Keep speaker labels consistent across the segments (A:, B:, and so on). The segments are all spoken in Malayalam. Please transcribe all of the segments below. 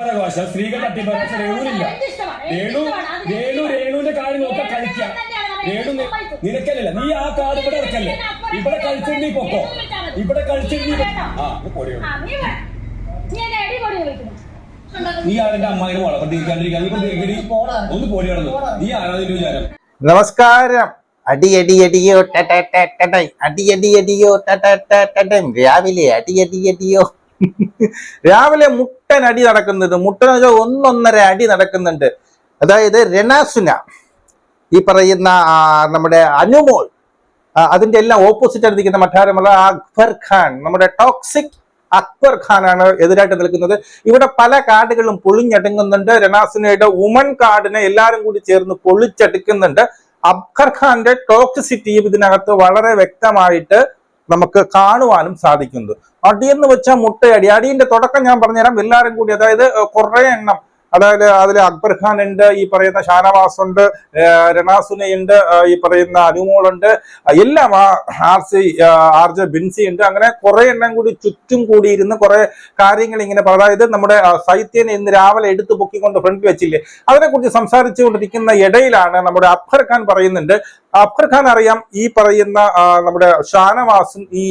A: ഭാഷ സ്ത്രീകൾ തട്ടിപ്പറ രേണുവിനില്ല. രേണു രേണു രേണുവിന്റെ കാര്യം നോക്കാൻ കളിക്കാം രേണു നിനക്കല്ലല്ല നീ ആ കാർഡ് ഇവിടെ ഇറക്കല്ലേ ഇവിടെ കളിച്ചിട്ട് നീ പൊക്കോ? ഇവിടെ കളിച്ചിട്ട് നീ. ആ ഇത് പൊടിയാണ്. നീ ആരുടെ അമ്മായിനെ വളർത്തിരിക്കാണ്ടിരിക്കാൻ ഒന്ന് പൊടിയാണെന്ന് നീ ആരാതിന്റെ വിചാരം?
B: നമസ്കാരം. അടിയടി അടിയോ ടൈ അടിയടി അടിയോ ടൈം രാവിലെ അടിയടി അടിയോ. രാവിലെ മുട്ടൻ അടി നടക്കുന്നത് മുട്ടൻ വെച്ചാൽ ഒന്നൊന്നര അടി നടക്കുന്നുണ്ട്. അതായത് രണാസുന ഈ പറയുന്ന നമ്മുടെ അനുമോൾ അതിന്റെ എല്ലാം ഓപ്പോസിറ്റ് ആയിട്ട് നിൽക്കുന്ന അക്ബർ ഖാൻ നമ്മുടെ ടോക്സിക് അക്ബർ ഖാനാണ് എതിരായിട്ട് നിൽക്കുന്നത്. ഇവിടെ പല കാർഡുകളും പൊളിഞ്ഞടുങ്ങുന്നുണ്ട്. രണാസുനയുടെ ഉമൻ കാർഡിനെ എല്ലാരും കൂടി ചേർന്ന് പൊളിച്ചടുക്കുന്നുണ്ട്. അക്ബർ ഖാന്റെ ടോക്സിറ്റിയും ഇതിനകത്ത് വളരെ വ്യക്തമായിട്ട് നമുക്ക് കാണുവാനും സാധിക്കുന്നത് അടിയെന്ന് വെച്ചാൽ മുട്ടയടി. അടിയുടെ തുടക്കം ഞാൻ പറഞ്ഞുതരാം. എല്ലാവരും കൂടി അതായത് കുറെ എണ്ണം അതായത് അതിൽ അക്ബർ ഖാൻ ഉണ്ട് ഈ പറയുന്ന ഷാനവാസ് ഉണ്ട് രണാസുനെ ഉണ്ട് ഈ പറയുന്ന അനുമോളുണ്ട് എല്ലാം ആ R C R J Binsi ഉണ്ട്. അങ്ങനെ കുറെ എണ്ണം കൂടി ചുറ്റും കൂടിയിരുന്ന് കുറെ കാര്യങ്ങൾ ഇങ്ങനെ അതായത് നമ്മുടെ സൈത്യനെ ഇന്ന് രാവിലെ എടുത്തു പൊക്കിക്കൊണ്ട് ഫ്രണ്ട് വെച്ചില്ലേ? അതിനെക്കുറിച്ച് സംസാരിച്ചുകൊണ്ടിരിക്കുന്ന ഇടയിലാണ് നമ്മുടെ അക്ബർ ഖാൻ പറയുന്നുണ്ട്. അക്ബർ ഖാൻ അറിയാം ഈ പറയുന്ന നമ്മുടെ ഷാനവാസും ഈ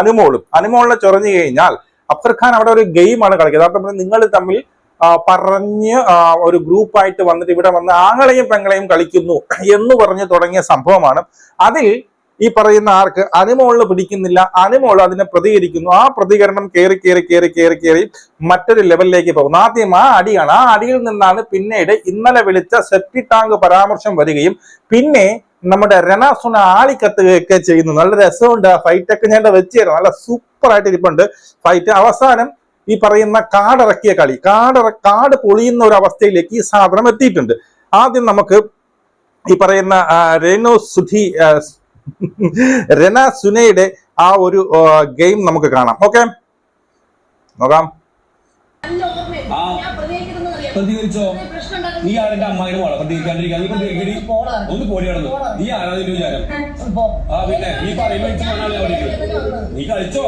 B: അനുമോളും. അനുമോളിനെ ചൊറഞ്ഞു കഴിഞ്ഞാൽ അക്ബർ ഖാൻ അവിടെ ഒരു ഗെയിമാണ് കളിക്കുന്നത് അർത്ഥം നിങ്ങൾ തമ്മിൽ പറഞ്ഞ് ഒരു ഗ്രൂപ്പായിട്ട് വന്നിട്ട് ഇവിടെ വന്ന് ആങ്ങളെയും പെങ്ങളെയും കളിക്കുന്നു എന്ന് പറഞ്ഞ് തുടങ്ങിയ സംഭവമാണ്. അതിൽ ഈ പറയുന്ന ആർക്ക്? അനുമോളിന് പിടിക്കുന്നില്ല. അനുമോൾ അതിനെ പ്രതികരിക്കുന്നു. ആ പ്രതികരണം കയറി കയറി കയറി കയറി കയറി മറ്റൊരു ലെവലിലേക്ക് പോകുന്നു. ആദ്യം ആ അടിയാണ്. ആ അടിയിൽ നിന്നാണ് പിന്നീട് ഇന്നലെ വിളിച്ച സെപ്റ്റി ടാങ്ക് പരാമർശം വരികയും പിന്നെ നമ്മുടെ രണാസുന ആളിക്കത്തുകയൊക്കെ ചെയ്യുന്നു. നല്ല രസമുണ്ട് ആ ഫൈറ്റൊക്കെ ഞാൻ വെച്ചു തരാം. നല്ല സൂപ്പർ ആയിട്ട് ഇരിപ്പുണ്ട് ഫൈറ്റ് അവസാനം ഈ പറയുന്ന കാടിറക്കിയ കളി കാട് കാട് പൊളിയുന്ന ഒരു അവസ്ഥയിലേക്ക് ഈ സാധനം എത്തിയിട്ടുണ്ട്. ആദ്യം നമുക്ക് ഈ പറയുന്ന രേണു സുധി രന സുനയുടെ ആ ഒരു ഗെയിം നമുക്ക് കാണാം. ഓക്കെ? നോക്കാം.
A: പ്രതികരിച്ചോ? നീ ആരുടെ അമ്മായിനെ വള പ്രതികരിക്കാണ്ടിരിക്കാൻ. നീ ഇപ്പൊ ദേഗിരി ഒന്ന് പൊടിയാണെന്ന് നീ ആരാതിന്റെ വിചാരം? ആ പിന്നെ നീ പറയുമ്പോ നീ കളിച്ചോ?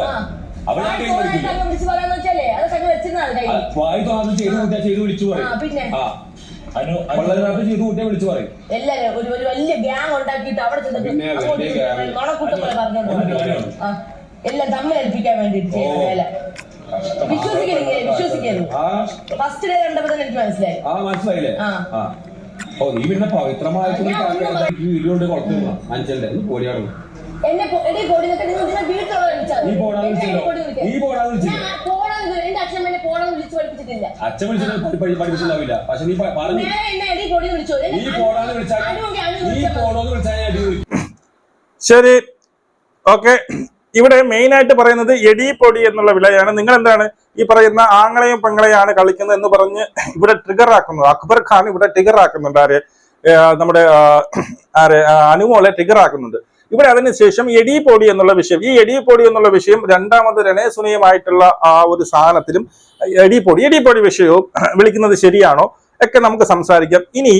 A: ചെയ്ത് വിളിച്ചു പറയും. ചെയ്ത് കൂട്ടിയാ വിളിച്ചു പറയും.
C: എല്ലാരും ഒരു ഒരു വലിയ ഗ്യാങ് ഉണ്ടാക്കിയിട്ട് അവിടെ ചെന്നിട്ട് പോലെ പറഞ്ഞോണ്ട് എല്ലാം വേണ്ടിട്ട് ചെയ്യുന്ന ഫസ്റ്റ് ഡേ കണ്ടപ്പോ തന്നെ എനിക്ക് മനസ്സിലായി.
A: ആ മനസ്സിലായില്ലേ? ഓ നീ പിന്നെ
C: പവിത്രമായിട്ട്
A: വീഡിയോ കൊണ്ട് കുഴപ്പമില്ല അഞ്ചല്ലേ ഒന്ന്
C: എന്നെ എടി എടീ ഇതിനെ വീട്ടിലുള്ള എന്റെ അച്ഛൻ എന്നെ പോണെന്ന് വിളിച്ചു പഠിപ്പിച്ചിട്ടില്ല.
A: അച്ഛൻ വിളിച്ചിട്ട് പഠി- പഠി- പഠിപ്പിച്ചിട്ടുണ്ടാവില്ല. പക്ഷെ നീ പറഞ്ഞു.
C: വിളിച്ചു.
A: പോടാന്ന് വിളിച്ചാൽ
C: വിളിച്ചാൽ
A: അടി
B: ശരി. ഓക്കെ. ഇവിടെ മെയിൻ ആയിട്ട് പറയുന്നത് എടി പൊടി എന്നുള്ള വിളയാണ്. നിങ്ങൾ എന്താണ് ഈ പറയുന്ന ആങ്ങളെയും പെങ്ങളെയാണ് കളിക്കുന്നത് എന്ന് പറഞ്ഞ് ഇവിടെ ട്രിഗർ ആക്കുന്നത്. അക്ബർ ഖാൻ ഇവിടെ ട്രിഗർ ആക്കുന്നുണ്ട്. ആര്? നമ്മുടെ ആര്? അനുമോളെ ട്രിഗർ ആക്കുന്നുണ്ട്. ഇവിടെ അതിനുശേഷം എടി പൊടി എന്നുള്ള വിഷയം. ഈ എടി പൊടി എന്നുള്ള വിഷയം രണ്ടാമത് രണേസുനീയമായിട്ടുള്ള ആ ഒരു സാധനത്തിലും എടി പൊടി എടി പൊടി വിഷയവും വിളിക്കുന്നത് ശരിയാണോ ഒക്കെ നമുക്ക് സംസാരിക്കാം. ഇനി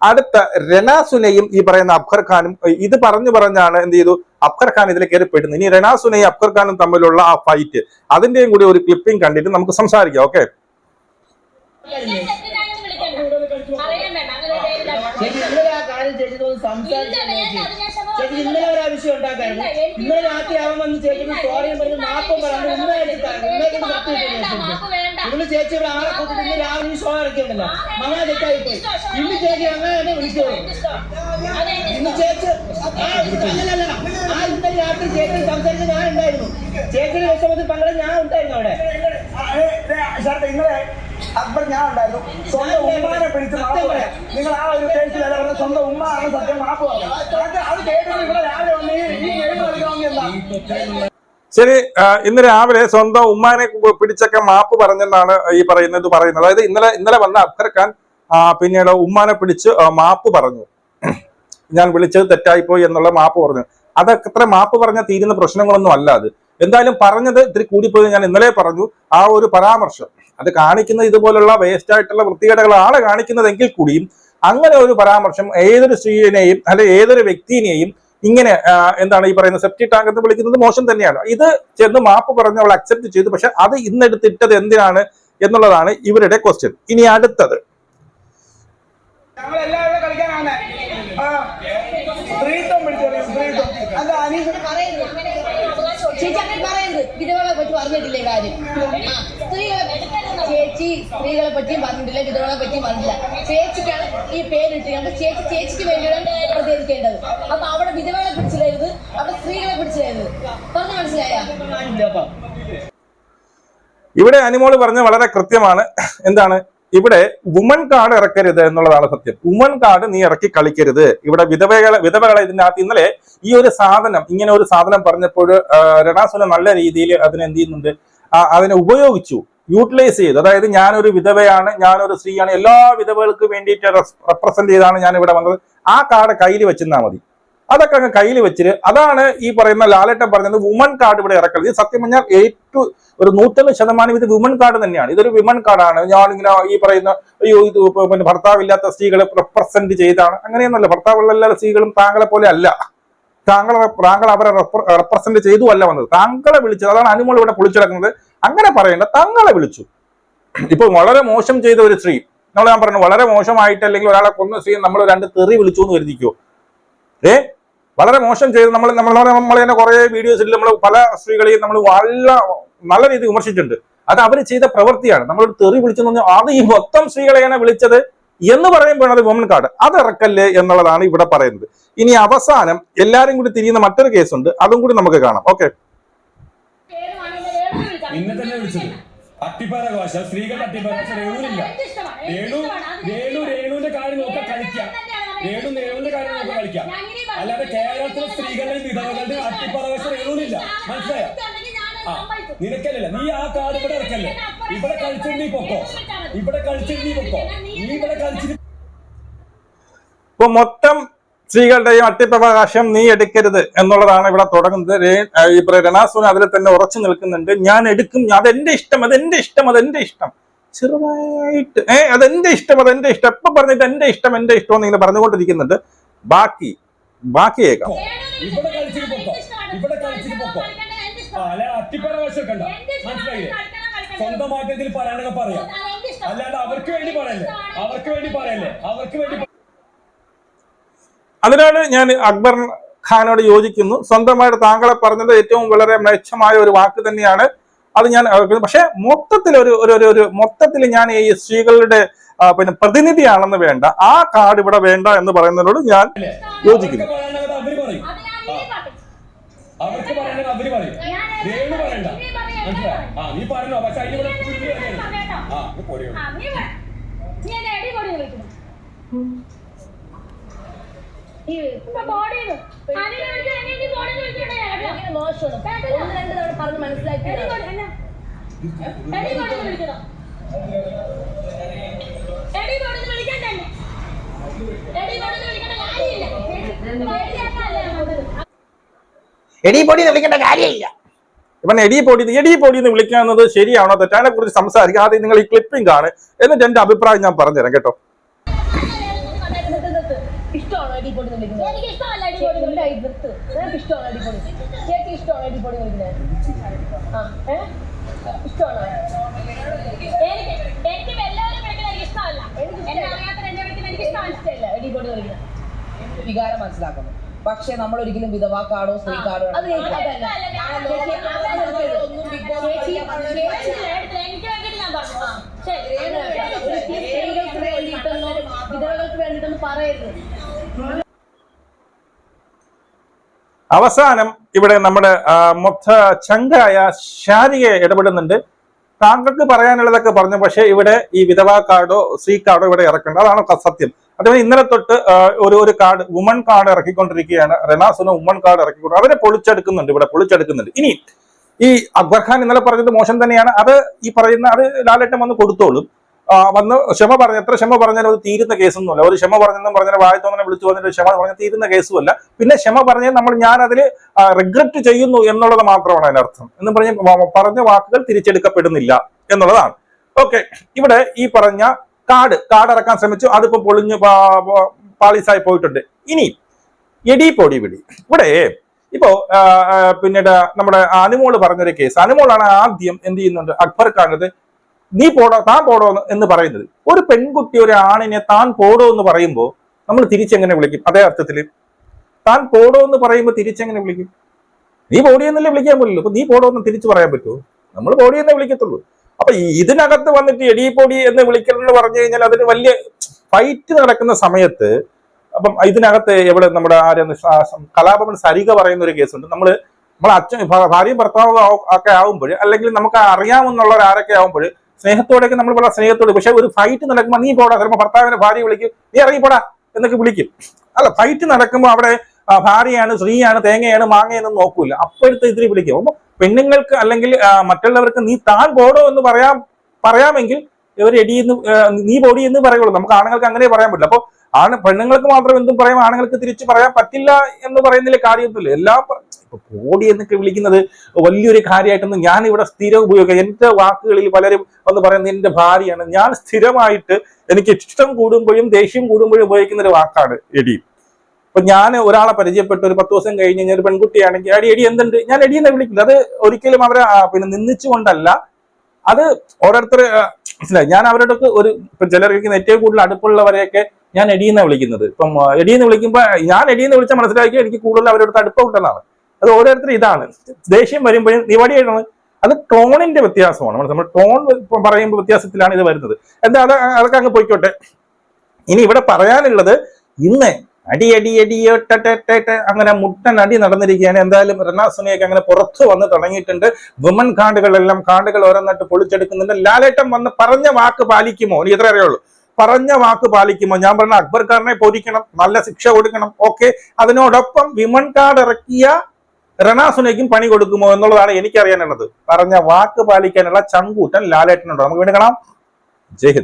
B: അടുത്ത രണാസുനയും ഈ പറയുന്ന അബ്ഖർ ഖാനും ഇത് പറഞ്ഞു പറഞ്ഞാണ് എന്ത് ചെയ്തു? അബ്ഖർ ഖാൻ ഇതിൽ കയറി പെടുന്നത് ഇനി രണാസുനയും അബ്ഖർ ഖാനും തമ്മിലുള്ള ആ ഫൈറ്റ് അതിന്റെയും കൂടി ഒരു ക്ലിപ്പിംഗ് കണ്ടിട്ട് നമുക്ക് സംസാരിക്കാം ഓക്കെ
D: സംസാരിച്ചു ചേച്ചി ഇന്നലെ ഒരു ആവശ്യം ഉണ്ടാക്കായിരുന്നു. ഇന്നലെ രാത്രി അവൻ വന്ന് ചേച്ചിക്ക് സോറിയും പറഞ്ഞു മാപ്പം പറഞ്ഞു. ഇന്നലെ ഇന്ന് ചേച്ചി ഇവിടെ ആളെ കൂട്ടിട്ട് ഇന്ന് രാവിലെ ഈ ഷോ ഇറക്കിയുണ്ടല്ലോ മങ്ങാ തെറ്റായി പോയി. ഇന്ന് ചേച്ചി അങ്ങനെ തന്നെ വിളിച്ചോളൂ ഇന്ന് ചേച്ചി ആ അല്ലല്ല ആ ഇന്നലെ രാത്രി ചേച്ചി സംസാരിച്ച ഞാൻ ഉണ്ടായിരുന്നു. ചേച്ചിയുടെ വിഷമത്തിൽ പങ്കെടുത്ത് ഞാൻ ഉണ്ടായിരുന്നു അവിടെ.
E: അക്ബർ ഞാൻ ഉണ്ടായിരുന്നു. സ്വന്തം ഉമ്മാനെ പിടിച്ച് മാപ്പ് പറയാം. നിങ്ങൾ ആ ഒരു കേസിൽ പറഞ്ഞ സ്വന്തം ഉമ്മ ആണ് സത്യം മാപ്പ് പറഞ്ഞു അത് കേട്ടിട്ട് ഇവിടെ രാവിലെ വന്ന് ഈ- കളിക്കണമെങ്കിൽ എന്താ?
B: ശരി ഇന്ന് രാവിലെ സ്വന്തം ഉമ്മാനെ പിടിച്ചൊക്കെ മാപ്പ് പറഞ്ഞെന്നാണ് ഈ പറയുന്നത് പറയുന്നത്. അതായത് ഇന്നലെ ഇന്നലെ വന്ന അത്തരക്കാൻ ഖാൻ പിന്നീട് ഉമ്മാനെ പിടിച്ച് മാപ്പ് പറഞ്ഞു. ഞാൻ വിളിച്ചത് തെറ്റായിപ്പോയി എന്നുള്ള മാപ്പ് പറഞ്ഞു. അതൊക്കെ മാപ്പ് പറഞ്ഞാൽ തീരുന്ന പ്രശ്നങ്ങളൊന്നും അല്ല അത്. എന്തായാലും പറഞ്ഞത് ഇത്തിരി കൂടിപ്പോയി ഞാൻ ഇന്നലെ പറഞ്ഞു. ആ ഒരു പരാമർശം. അത് കാണിക്കുന്ന ഇതുപോലുള്ള വേസ്റ്റ് ആയിട്ടുള്ള വൃത്തികേടുകളാണ് കാണിക്കുന്നതെങ്കിൽ കൂടിയും അങ്ങനെ ഒരു പരാമർശം ഏതൊരു സ്ത്രീയെയും അല്ലെ ഏതൊരു വ്യക്തിയെയും ഇങ്ങനെ എന്താണ് ഈ പറയുന്ന സെപ്റ്റി ടാങ്ക് എന്ന് വിളിക്കുന്നത് മോശം തന്നെയാണ്. ഇത് ചെന്ന് മാപ്പ് പറഞ്ഞ് അവൾ അക്സെപ്റ്റ് ചെയ്തു. പക്ഷെ അത് ഇന്നെടുത്തിട്ടത് എന്തിനാണ് എന്നുള്ളതാണ് ഇവരുടെ ക്വസ്റ്റ്യൻ ഇനി അടുത്തത്.
E: സ്ത്രീത്വം അല്ല
C: ചേച്ചി പറയരുത് വിധവകളെ പറ്റി പറഞ്ഞിട്ടില്ലേ കാര്യം? സ്ത്രീകളെ ചേച്ചി സ്ത്രീകളെ പറ്റിയും പറഞ്ഞിട്ടില്ല വിധവകളെ പറ്റിയും പറഞ്ഞില്ല ചേച്ചിക്കാണ് ഈ പേരിട്ട് ഞങ്ങൾ ചേച്ചി ചേച്ചിക്ക് വേണ്ടിയാണ് പ്രതികരിക്കേണ്ടത്. അപ്പൊ അവിടെ വിധവകളെ പിടിച്ചിടരുത് അവിടെ സ്ത്രീകളെ പിടിച്ചിടരുത്. പറഞ്ഞു മനസ്സിലായ?
B: ഇവിടെ അനിമോൾ പറഞ്ഞ വളരെ കൃത്യമാണ്. എന്താണ്? ഇവിടെ വുമൺ കാർഡ് ഇറക്കരുത് എന്നുള്ളതാണ് സത്യം. വുമൺ കാർഡ് നീ ഇറക്കി കളിക്കരുത്. ഇവിടെ വിധവകളെ വിധവകളെ ഇതിനകത്ത് ഇന്നലെ ഈ ഒരു സാധനം ഇങ്ങനെ ഒരു സാധനം പറഞ്ഞപ്പോൾ രണാസുന നല്ല രീതിയിൽ അതിനെ എന്ത് ചെയ്യുന്നുണ്ട്? അതിനെ ഉപയോഗിച്ചു യൂട്ടിലൈസ് ചെയ്തു. അതായത് ഞാനൊരു വിധവയാണ് ഞാനൊരു സ്ത്രീയാണ് എല്ലാ വിധവകൾക്ക് വേണ്ടിയിട്ട് റെപ്രസെന്റ് ചെയ്താണ് ഞാൻ ഇവിടെ വന്നത്. ആ കാർഡ് കയ്യിൽ വെച്ചിരുന്നാൽ മതി. അതൊക്കെ അങ്ങ് കയ്യിൽ വെച്ചിട്ട് അതാണ് ഈ പറയുന്ന ലാലേട്ടൻ പറഞ്ഞത് വുമൺ കാർഡ് ഇവിടെ ഇറക്കരുത് ഇത് സത്യം പറഞ്ഞാൽ ഏറ്റവും ഒരു നൂറ്റൊന്ന് ശതമാനം ഇത് വിമൺ കാർഡ് തന്നെയാണ്. ഇതൊരു വിമൺ കാർഡാണ് ഞാനിങ്ങനെ ഈ പറയുന്ന അയ്യോ ഇത് പിന്നെ ഭർത്താവില്ലാത്ത സ്ത്രീകളെ റെപ്രസെന്റ് ചെയ്താണ്. അങ്ങനെയൊന്നുമല്ല. ഭർത്താവുള്ള എല്ലാ സ്ത്രീകളും താങ്കളെ പോലെ അല്ല. താങ്കൾ താങ്കൾ അവരെ റെപ്രസെന്റ് ചെയ്തു അല്ല വന്നത്. താങ്കളെ വിളിച്ചത് അതാണ് അനുമോൾ ഇവിടെ പൊളിച്ചിടക്കുന്നത്. അങ്ങനെ പറയേണ്ട താങ്കളെ വിളിച്ചു. ഇപ്പൊ വളരെ മോശം ചെയ്ത ഒരു സ്ത്രീ. നമ്മൾ ഞാൻ പറഞ്ഞു വളരെ മോശമായിട്ട് അല്ലെങ്കിൽ ഒരാളെ കൊന്ന സ്ത്രീ നമ്മൾ രണ്ട് തെറി വിളിച്ചു എന്ന് കരുതിക്കോ? ഏ? വളരെ മോശം ചെയ്ത് നമ്മൾ നമ്മൾ നമ്മൾ തന്നെ കുറേ വീഡിയോസിൽ നമ്മൾ പല സ്ത്രീകളെയും നമ്മൾ നല്ല നല്ല രീതിയിൽ വിമർശിച്ചിട്ടുണ്ട്. അത് അവർ ചെയ്ത പ്രവൃത്തിയാണ്. നമ്മൾ തെറി വിളിച്ചെന്ന് പറഞ്ഞാൽ അത് ഈ മൊത്തം സ്ത്രീകളെയാണ് വിളിച്ചത് എന്ന് പറയുമ്പോഴാണ് അത് വുമൺ കാർഡ് അത് ഇറക്കല്ലേ എന്നുള്ളതാണ് ഇവിടെ പറയുന്നത്. ഇനി അവസാനം എല്ലാരും കൂടി തിരിയുന്ന മറ്റൊരു കേസുണ്ട് അതും കൂടി നമുക്ക് കാണാം. ഓക്കെ
A: നിന്നെ തന്നെ വിളിച്ചത്. രേണു രേണു രേണുവിന്റെ കാര്യം നോക്കാൻ കളിക്കാം. രേണു രേണുവിന്റെ കാര്യം നോക്കാൻ കളിക്കാം. അല്ലാതെ കേരളത്തിലെ സ്ത്രീകളുടെയും വിധവകളുടെയും അട്ടിപ്പറവശം ഭാഷ രേണുവിനില്ല മനസ്സിലായോ? ആ നിനക്കല്ലല്ല നീ ആ കാർഡ് ഇവിടെ ഇറക്കല്ലേ ഇവിടെ കളിച്ചിട്ട് നീ പൊക്കോ? ഇവിടെ കളിച്ചിട്ട് നീ പൊക്കോ? നീ ഇവിടെ കളിച്ചിട്ട്
B: ഇപ്പൊ മൊത്തം സ്ത്രീകളുടെയും അട്ടിപ്രകാശം നീ എടുക്കരുത് എന്നുള്ളതാണ് ഇവിടെ തുടങ്ങുന്നത്. രണാസുന അതിൽ തന്നെ ഉറച്ചു നിൽക്കുന്നുണ്ട്. ഞാൻ എടുക്കും അതെന്റെ ഇഷ്ടം അതെന്റെ ഇഷ്ടം അതെന്റെ ഇഷ്ടം. ചെറുതായിട്ട് ഏഹ് അതെന്റെ ഇഷ്ടം അതെന്റെ ഇഷ്ടം. എപ്പൊ പറഞ്ഞിട്ട് എന്റെ ഇഷ്ടം എന്റെ ഇഷ്ടം എന്ന് ഇങ്ങനെ പറഞ്ഞുകൊണ്ടിരിക്കുന്നുണ്ട്. ബാക്കി ബാക്കി കേൾക്കാം.
A: ഇവിടെ കളിച്ചിട്ട് പൊക്കോ ഇവിടെ കളിച്ചിട്ട് പൊക്കോ അല്ല അട്ടിപ്പാറ ഭാഷ ഒക്കെ ഉണ്ടോ? മനസ്സിലായില്ലേ? സ്വന്തമായിട്ട് ഇതിൽ പറയാനൊക്കെ പറയാം. അല്ലാണ്ട് അവർക്ക് വേണ്ടി പറയല്ലേ? അവർക്ക് വേണ്ടി പറയല്ലേ? അവർക്ക് വേണ്ടി
B: അതിനാണ് ഞാൻ അക്ബർ ഖാനോട് യോജിക്കുന്നു. സ്വന്തമായിട്ട് താങ്കളെ പറഞ്ഞത് ഏറ്റവും വളരെ മെച്ചമായ ഒരു വാക്ക് തന്നെയാണ്. അത് ഞാൻ പക്ഷെ മൊത്തത്തിൽ ഒരു ഒരു ഒരു- മൊത്തത്തിൽ ഞാൻ ഈ സ്ത്രീകളുടെ പിന്നെ പ്രതിനിധിയാണെന്ന് വേണ്ട ആ കാർഡ് ഇവിടെ വേണ്ട എന്ന് പറയുന്നതിനോട് ഞാൻ യോജിക്കുന്നു
A: അവർക്ക് പറയാനത് അവർ പറയും രേണു പറയണ്ട മനസ്സിലായോ ആ നീ പറഞ്ഞോ പക്ഷെ. ആ നീ പൊടിയോ
C: മനസ്സിലാക്കി
B: എടി പൊടി എന്ന് വിളിക്കേണ്ട കാര്യമില്ല. ഇവൻ എടി പൊടി എടി പൊടി എന്ന് വിളിക്കാവുന്നത് ശരിയാണോ? തെറ്റാനെ കുറിച്ച് സംസാരിക്കുക. ആദ്യം നിങ്ങൾ ഈ ക്ലിപ്പിംഗ് ആണ് എന്നിട്ട് എന്റെ അഭിപ്രായം ഞാൻ പറഞ്ഞുതരാം കേട്ടോ.
F: എനിക്ക് എനിക്ക് എനിക്ക് എല്ലാവരും എനിക്ക് ഇഷ്ടമല്ല. എന്നെ അറിയാത്ത എന്നെ വിളിക്കുന്നത് എനിക്ക് ഇഷ്ടമല്ല.
C: എടി പൊടി വിളിക്കുന്നത്.
D: വികാരം മനസ്സിലാക്കുന്നു. പക്ഷെ നമ്മൾ ഒരിക്കലും
F: വിധവാക്കാടോ സ്ത്രീക്കാടോ
C: സ്ത്രീകൾക്ക് വേണ്ടിയിട്ടൊന്നും വിധവകൾക്ക് വേണ്ടിയിട്ടൊന്നും പറയരുത്.
B: അവസാനം ഇവിടെ നമ്മുടെ മൊത്ത ചങ്കായ ശാരിക ഇടപെടുന്നുണ്ട്. താങ്കൾക്ക് പറയാനുള്ളതൊക്കെ പറഞ്ഞു പക്ഷേ ഇവിടെ ഈ വിധവാ കാർഡോ സ്ത്രീ കാർഡോ ഇവിടെ ഇറക്കേണ്ട അതാണ് സത്യം. അതേപോലെ ഇന്നലെ തൊട്ട് ഒരു ഒരു കാർഡ് വുമൺ കാർഡ് ഇറക്കിക്കൊണ്ടിരിക്കുകയാണ്. റെനാസുന വുമൺ കാർഡ് ഇറക്കിക്കൊണ്ട് അവരെ പൊളിച്ചെടുക്കുന്നുണ്ട് ഇവിടെ പൊളിച്ചെടുക്കുന്നുണ്ട്. ഇനി ഈ അക്ബർ ഖാൻ ഇന്നലെ പറഞ്ഞത് മോശം തന്നെയാണ്. അത് ഈ പറയുന്ന അത് ലാലേട്ടൻ വന്ന് കൊടുത്തോളും. വന്ന് ക്ഷമ പറഞ്ഞ എത്ര ക്ഷമ പറഞ്ഞാലും അത് തീരുന്ന കേസൊന്നുമല്ല. ഒരു ക്ഷമ പറഞ്ഞെന്നും പറഞ്ഞാൽ വായത്തോന്നെ വിളിച്ചു വന്നിട്ട് ക്ഷമ പറഞ്ഞ തീരുന്ന കേസുമല്ല. പിന്നെ ക്ഷമ പറഞ്ഞാൽ നമ്മൾ ഞാൻ അതിൽ റിഗ്രറ്റ് ചെയ്യുന്നു എന്നുള്ളത് മാത്രമാണ് അതിനർത്ഥം. എന്ന് പറഞ്ഞ് പറഞ്ഞ വാക്കുകൾ തിരിച്ചെടുക്കപ്പെടുന്നില്ല എന്നുള്ളതാണ്. ഓക്കെ ഇവിടെ ഈ പറഞ്ഞ കാട് കാടിറക്കാൻ ശ്രമിച്ചു. അതിപ്പോ പൊളിഞ്ഞു പാളീസായി പോയിട്ടുണ്ട്. ഇനി എടി പൊടി പിടി ഇവിടെ ഇപ്പോ പിന്നീട് നമ്മുടെ അനുമോൾ പറഞ്ഞൊരു കേസ്. അനുമോളാണ് ആദ്യം എന്ത് ചെയ്യുന്നുണ്ട്? അക്ബർ ഖാനത് നീ പോടോ താൻ പോടോ എന്ന് പറയുന്നത്. ഒരു പെൺകുട്ടി ഒരു ആണിനെ താൻ പോടോ എന്ന് പറയുമ്പോൾ നമ്മൾ തിരിച്ചെങ്ങനെ വിളിക്കും? അതേ അർത്ഥത്തിൽ താൻ പോടോ എന്ന് പറയുമ്പോൾ തിരിച്ചെങ്ങനെ വിളിക്കും? നീ പോടിയെന്നല്ലേ വിളിക്കാൻ പറ്റില്ല അപ്പൊ നീ പോടോ എന്ന് തിരിച്ചു പറയാൻ പറ്റുമോ? നമ്മൾ പോടിയെന്നേ വിളിക്കത്തുള്ളൂ. അപ്പൊ ഇതിനകത്ത് വന്നിട്ട് എടി പൊടി എന്ന് വിളിക്കലെന്ന് പറഞ്ഞു കഴിഞ്ഞാൽ അതിന് വലിയ ഫൈറ്റ് നടക്കുന്ന സമയത്ത് അപ്പം ഇതിനകത്ത് എവിടെ നമ്മുടെ ആരെന്ന് കലാപമൻ സരിക പറയുന്ന ഒരു കേസുണ്ട്. നമ്മൾ നമ്മൾ അച്ഛൻ ഭാര്യയും ഭർത്താവും ഒക്കെ ആവുമ്പോൾ അല്ലെങ്കിൽ നമുക്ക് അറിയാമെന്നുള്ളവർ ആരൊക്കെ ആവുമ്പോൾ സ്നേഹത്തോടെയൊക്കെ നമ്മൾ വളരെ സ്നേഹത്തോട്. പക്ഷെ ഒരു ഫൈറ്റ് നടക്കുമ്പോൾ നീ പോടാ ചിലപ്പോൾ ഭർത്താവിനെ ഭാര്യ വിളിക്കും. നീ ഇറങ്ങി പോടാ എന്നൊക്കെ വിളിക്കും. അല്ല ഫൈറ്റ് നടക്കുമ്പോൾ അവിടെ ഭാര്യയാണ് സ്ത്രീയാണ് തേങ്ങയാണ് മാങ്ങയെന്ന് നോക്കൂല. അപ്പോഴത്തെ ഇതിൽ വിളിക്കും. അപ്പൊ പെണ്ണുങ്ങൾക്ക് അല്ലെങ്കിൽ മറ്റുള്ളവർക്ക് നീ താൻ പോടോ എന്ന് പറയാം പറയാമെങ്കിൽ ഇവർ എടിയെന്ന് നീ പൊടി എന്ന് പറയുള്ളൂ. നമുക്ക് ആണുങ്ങൾക്ക് അങ്ങനെ പറയാൻ പറ്റില്ല. അപ്പൊ ആണ്. പെണ്ണുങ്ങൾക്ക് മാത്രം എന്തും പറയാം ആണുങ്ങൾക്ക് തിരിച്ചു പറയാൻ പറ്റില്ല എന്ന് പറയുന്നതിൽ കാര്യമൊന്നുമില്ല. എല്ലാം ഇപ്പൊ കോടി എന്നൊക്കെ വിളിക്കുന്നത് വലിയൊരു കാര്യമായിട്ടൊന്നും ഞാൻ ഇവിടെ സ്ഥിരം ഉപയോഗിക്കാം. എന്റെ വാക്കുകളിൽ പലരും വന്ന് പറയുന്നത് എന്റെ ഭാര്യയാണ്. ഞാൻ സ്ഥിരമായിട്ട് എനിക്ക് ഇഷ്ടം കൂടുമ്പോഴും ദേഷ്യം കൂടുമ്പോഴും ഉപയോഗിക്കുന്ന ഒരു വാക്കാണ് എടി. ഇപ്പൊ ഞാൻ ഒരാളെ പരിചയപ്പെട്ട്. ഒരു പത്ത് ദിവസം കഴിഞ്ഞ് ഞാൻ ഒരു പെൺകുട്ടിയാണെങ്കിൽ അടി എടി എന്തുണ്ട്? ഞാൻ എടി എന്നെ വിളിക്കില്ല. അത് ഒരിക്കലും അവരെ പിന്നെ നിന്നിച്ചുകൊണ്ടല്ല അത് ഓരോരുത്തർ മനസ്സിലായി? ഞാൻ അവരോടൊക്കെ ഒരു ഇപ്പൊ ചിലർക്ക് ഏറ്റവും കൂടുതൽ അടുപ്പുള്ളവരെയൊക്കെ ഞാൻ എടിയെന്നാണ് വിളിക്കുന്നത്. ഇപ്പം എടിയെന്ന് വിളിക്കുമ്പോൾ ഞാൻ എടിയെന്ന് വിളിച്ചാൽ മനസ്സിലാക്കി എനിക്ക് കൂടുതൽ അവരോട് അടുപ്പമുണ്ടെന്നാണ് അത് ഓരോരുത്തരും ഇതാണ്. ദേഷ്യം വരുമ്പോഴും നിവടിയാണ് അത് ടോണിന്റെ വ്യത്യാസമാണ്. നമ്മൾ ടോൺ പറയുമ്പോൾ വ്യത്യാസത്തിലാണ് ഇത് വരുന്നത്. എന്താ അത് അതൊക്കെ അങ്ങ് പോയിക്കോട്ടെ. ഇനി ഇവിടെ പറയാനുള്ളത് ഇന്ന് അടി അടി അടിയോ അങ്ങനെ മുട്ടൻ അടി നടന്നിരിക്കുകയാണ്. എന്തായാലും റണാസുനയൊക്കെ അങ്ങനെ പുറത്തു വന്ന് തുടങ്ങിയിട്ടുണ്ട്. വുമൻ കാർഡുകളെല്ലാം കാർഡുകൾ ഓരോന്നായിട്ട് പൊളിച്ചെടുക്കുന്നുണ്ട്. ലാലേട്ടൻ വന്ന് പറഞ്ഞ വാക്ക് പാലിക്കുമോ? ഇനി ഇത്ര അറിയുള്ളൂ. പറഞ്ഞ വാക്ക് പാലിക്കുമോ? ഞാൻ പറഞ്ഞ അക്ബർ ഖാറിനെ പൊരിക്കണം നല്ല ശിക്ഷ കൊടുക്കണം. ഓക്കെ. അതിനോടൊപ്പം വിമൻ കാർഡ് ഇറക്കിയ റണാസുനയ്ക്കും പണി കൊടുക്കുമോ എന്നുള്ളതാണ് എനിക്കറിയാനുള്ളത്. പറഞ്ഞ വാക്ക് പാലിക്കാനുള്ള ചങ്കൂറ്റൻ ലാലേട്ടനുണ്ടോ. നമുക്ക് വേണ്ടി കാണാം. ജയ്